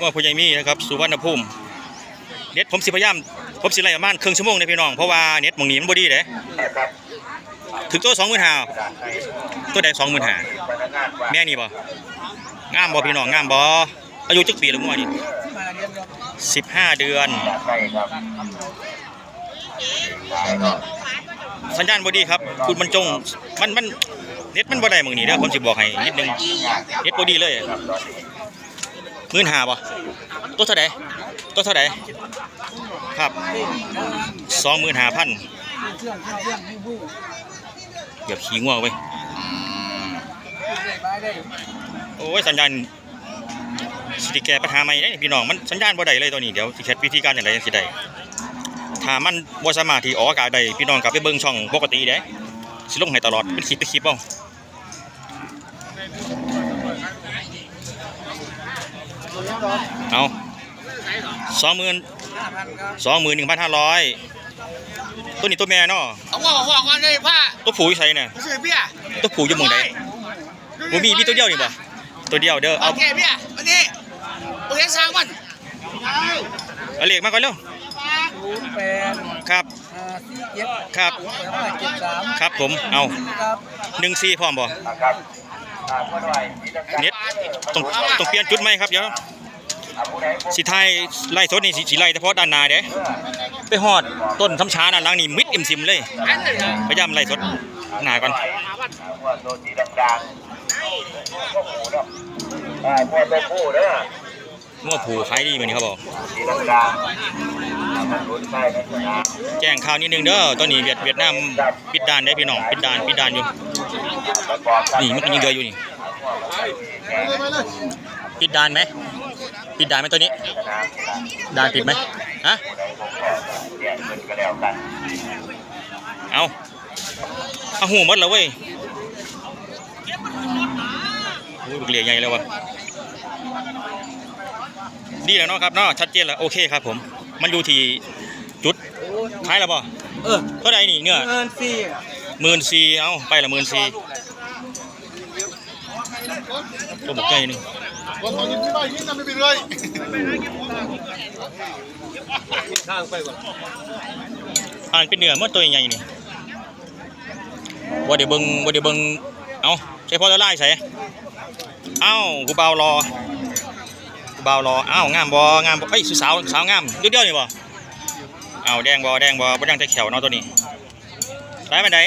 ว่าพญายมีนะครับสุวรรณภูมิเน็ตผมสิพยายามผมสิไล่ประมาณครึ่งชั่วโมงเลยพี่น้องเพราะว่าเน็ตมองนี้มันบดีเด้ถึงตัวสองหมื่นห้าตัวใดสองหมื่นห้าแม่นี่บ่งามบ่พี่น้องงามบ่อายุจักปีแล้วงัวนี่สิบห้าเดือน สัญญาณบดีครับ คุณบรรจงมันมันเน็ตมันบ่ได้มึงนี่เด้อผมสิบอกให้นิดนึงเน็ตบดีเลย มื่นห้าบ่ตัวเท่าใดตัวเท่าใดครับสองหมื่นห้าพันเดี๋ยวขี้ง่วงไปโอ้ยสัญญาณสิแกปัญหาใหม่เด้พี่น้องมันสัญญาณบ่ได้เลยตัวนี้เดี๋ยวสิเฮ็ดวิธีการอย่างไรจังสิได้ถ้ามันบ่สามารถที่ออกอากาศได้พี่น้องกลับไปเบิ่งช่องปกติเด้สิลงให้ตลอดเป็นคลิปเป็นคลิปเอา เอาสองหมื่นสองหมื่นหนึ่งพันห้าร้อยตัวนี้ตัวแม่เนาะเอาว่าว่าก่อนเลยผ้าตัวผู้อยู่ไสเนี่ยซื้อเบี้ยตัวผู้อยู่หม่องใดบ่มีมีตัวเดียวนี่บ่ตัวเดียวเด้อโอเอาเคเบี้ยวันนี้โอเคสร้างมันเอาเลขมาก่อนเร็วศูนย์แปดครับห้าสี่เจ็ดครับห้าเจ็ดสามครับผมเอาครับ14พร้อมบ่เน็ต ต้องต้องเปลี่ยนจุดไหมครับเดี๋ยวสิไทยไล่สดนี่สิสิไล่เฉพาะด้านหน้าเด้ไปฮอดต้นทำช้าด้านหลังนี่มิดอิ่มซิมเลยอันนี้พยายามไล่สดหน้าก่อนตัวสีดังๆอ่าพวกตัวผู้เด้องัวผูขายดีมื้อนี้ครับบอกสีดังๆมันลุ้นได้นะจ๊ะแจ้งข่าวนิดนึงเด้อตอนนี้เวียดเวียดนามปิดด่านได้พี่น้องปิดด่านปิดด่านอยู่ประกอบกันนี่มันก็ยิงเดืออยู่นี่ ปิดด่านไหมปิดด่านไหมตัวนี้ด่านปิดไหมฮะเสียเงินก็แล้วกันเอาเอาหูหมดแล้วเว้ยโอ้ยลูกเหลี่ยใหญ่แล้ววะดีแล้วเนาะครับเนาะชัดเจนแล้วโอเคครับผม มันอยู่ที่จุดท้ายแล้วบ่เออเท่าไหร่นี่เนื้อเงินสี่หมื่นสี่เอาไปละหมื่นสี่ ตัวบกใจหนึ่งวันตอนนี้ที่บ้านยิ่งทำไม่เป็นเลยอ่านเป็นเนื้อเมื่อตัวใหญ่ๆนี่ว่าเดี๋ยวเบิ่งว่าเดี๋ยวเบิ่งเอาใช้พอละไลายใส่เอ้ากูเบารอกูเบารอเอ้างามบ่งามบ่เอ้ยสาวสาวงามเดียวๆนี่บ่เอ้าแดงบ่แดงบ่บ่ดังแต่แขวเนาะตัวนี้ได้ไปไหน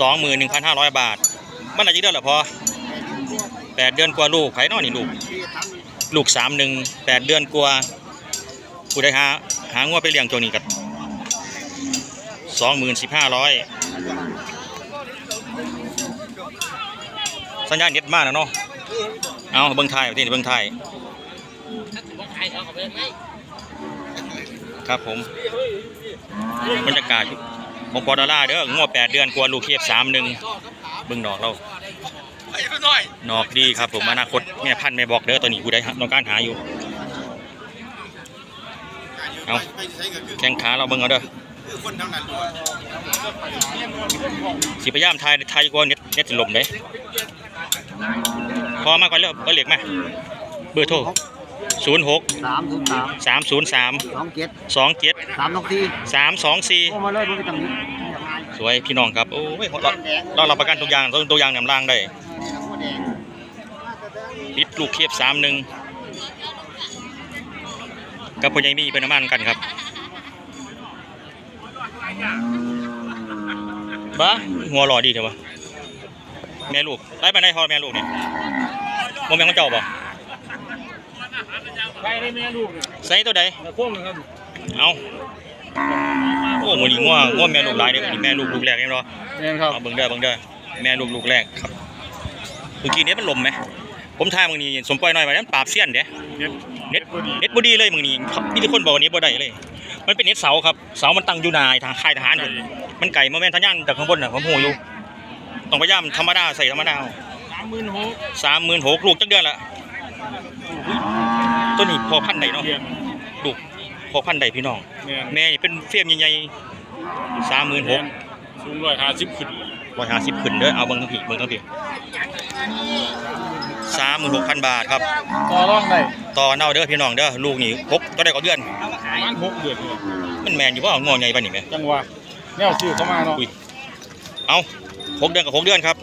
สองหมื่นหนึ่งพันห้าร้อยบาท มันอะไรจีเดือนละพอแปดเดือนกว่าลูกไผเนอนี่ลูก ลูกสามหนึ่งแปดเดือนกว่าผู้ได้หาหางวไปเลี้ยงตัวนี้กับสองหมื่นสิบห้าร้อยสัญญาณเน็ตมากนะเนาะเอาเบิ้งไทยประเทศนี้เบิ้งไทยครับผมบรรยากาศของปอดอลลาเด้องวแปดเดือนกว่าลูกเคียบสามหนึ่ง เบิ้งดอกเราไอ้ตัวน้อยนอกดีครับผมอนาคตแม่พันธุ์แม่บอกเด้อตัวนี้ผู้ใดต้องการหาอยู่เอาแข้งขาเราเบิ่งเอาเด้อคือคนทั้งนั้นด้วยสิพยายามทายทายกว่าเน็ตเน็ตสิลมเด้พอมาก่อนเร็วเอาเหล็กมาเบอร์โทรศูนย์หกสามศูนย์สามสามศูนย์สามสองเจ็ดสองเจ็ดสามสองสี่สามสองสี่โทรมาเลยไม่ต้องนี้ สวยพี่น้องครับโอ้ยเราเรารับประกันทุกอย่างต้นตัวอย่างนำล่างได้ปิดลูกเคียบสามหนึ่งกับพ่อใหญ่มีเป็นน้ำมันกันครับบ้าหัวหล่อดีเถอะวะแม่ลูกไล่ไปได้พอแม่ลูกเนี่ยโมแม่ของเจ้าบ่ใครได้แม่ลูกใส่ตัวใดมาพ่วงเลยครับเอา โอ้โหนี่ง่วง่วแม่ลูกหลายเด้อนี่แม่ลูกลูกแรกนี่เนาะแม่ครับเอาเบิ่งเด้อเบิ่งเด้อแม่ลูกลูกแรกครับเมื่อกี้เน็ตมันลมไหมผมทายมึงนี่สมปล่อยหน่อยว่านั้นปราบเสี้ยนเด้เน็ตเน็ตเน็ตบ่ดีเลยมึงนี่มีแต่คนบอกว่าเน็ตบ่ได้เลย มันเป็นเน็ตเสาครับเสามันตั้งอยู่หนายทางค่ายทหารพุ่นมันไก่มาแม่นทะยานจากข้างบนน่ะผมหูอยู่ต้องพยายามธรรมดาใส่ธรรมดาสามหมื่นหกสามหมื่นหกลูกจักเดือนละตัวนี้พอพันธุ์ใดเนาะเดือนลูกพ อพันธุ์ใดพี่น้อง แม่แม่นี่เป็นเฟียมใหญ่ๆสามหมื่นหกสูงร้อยห้าสิบขึ้นร้อยห้าสิบขึ้นเด้อเอาเบิ่งทั้งผีเบิ่งทั้งผีสามหมื่นหกพันบาทครับ ต่อรองได้ต่อเน่าเด้อพี่น้องเด้อลูกนี่หกก็ได้ก็เดือน ประมาณหกเดือนเลยมันแมนอยู่ว่างอใหญ่ปานนี้ไหมจังหวะแนวซื้อเข้ามาเนาะอุ้ยเอาหกเดือนกับหกเดือนครับ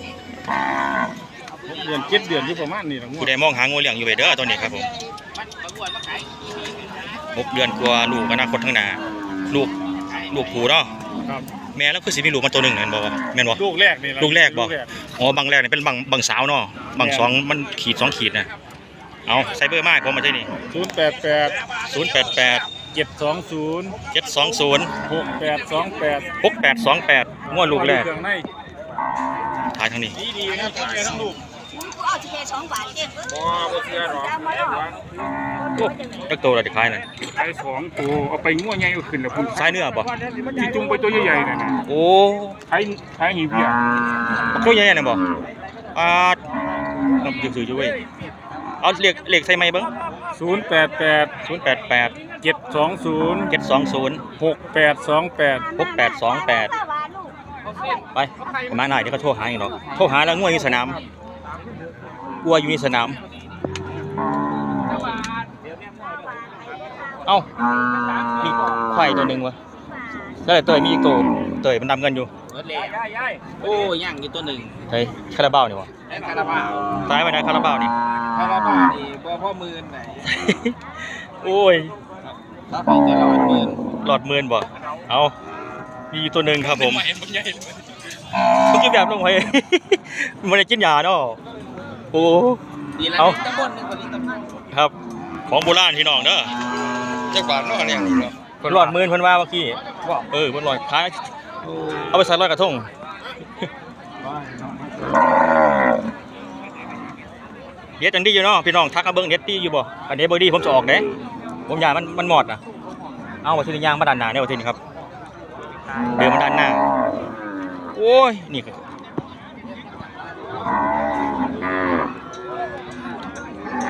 หกเดือนเจ็ดเดือนที่ประมาณนี้ละงวผู้ดใดมองหางูเลี้ยงอยู่ไปเด้อตัวนี้ครับผม หกเดือนกว่าลูกอนาคตข้างหน้าลูกลูกผูเนาะครับแม่แล้วคือสิมีลูกมาตัวหนึ่งนั่นบอกว่าแม่นบ่ลูกแรกนี่ะลูกแรกบอกอ๋อบางแรกนี่เป็นบางบางสาวเนาะบางสองมันขีดสองขีดนะเอาไซเบอร์มากผมมาใช่นี่ศูนย์แปดแปดศูนย์แปดแปดเจ็ดสองศูนย์เจ็ดสองศูนย์หกแปดสองแปดหกแปดสองแปดงวดลูกแรกเครื่องในถ่ายทางนี้ดีดีๆนะทั้งแม่ทั้งลูก เอาสิแค่สองบาทเองเออบ่บ่เชื่อหรอกจะมาหรอกโอ้ตักตัวอะไรคล้ายนั่นไอ้สองตัวเอาไปงัวใหญ่ก็ขึ้นแล้วคุณสายเนื้อบ่ที่จุงไปตัวใหญ่ๆนั่นน่ะโอ้ไทยไทยหีเพียตัวใหญ่ๆน่ะบ่อ่าน้ำจืดๆอยู่เว้ยเอาเลขเลขใส่ไม้เบิ่งศูนย์แปดแปดศูนย์แปดแปดเจ็ดสองศูนย์เจ็ดสองศูนย์หกแปดสองแปดหกแปดสองแปดห้าบาทลูกไปประมาณหน่อยเดี๋ยวก็โทรหาอีกเนาะโทรหาแล้วง่วอยู่สนาม วัวอยู่ในสนาม เอ้า มีไข่ตัวหนึ่งวะแล้วแต่เตยมีอีกตัวเตยมันดำกันอยู่โอ้ย่างอยู่ตัวหนึ่งเฮ้ยคาราบาวนี่วะแอนคาราบาวตายไปไหนคาราบาวนี่คาราบาวนี่บ่พ่อมือไหนโอ้ยถ้าไปตลอดมือหลอดเมินบ่เอามีอยู่ตัวหนึ่งครับผมเมื่อกี้แบบลงไปมันได้กินยาเนาะ โอ้ ดีแล้วเอา ตำบลหนึงคนนี้ตำบลครับของโบราณพี่น้องเด้อจักบาทเนาะเนี่ยนี่เนาะหลอดหมื่นเพิ่นว่าเมื่อกี้เออเพิ่นลอยขายเอาไปใส่ลอยกระทงเด็ดอันดีอยู่เนาะพี่น้องทักมาเบิ่งเด็ดดีอยู่บ่อันนี้บ่ดีผมจะออกเด้ผมอยากมันมันหมดอะเอาว่าทีนี้ย่างมาด้านหน้าเนี่ยว่าทีนี้ครับเดินมาด้านหน้า โอ้ยนี่ก็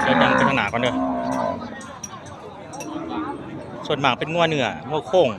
เดี๋ยวดังไปทางหน้า ก่อนเด้อส่วนมากเป็นงัวเนื้องัวโค้ง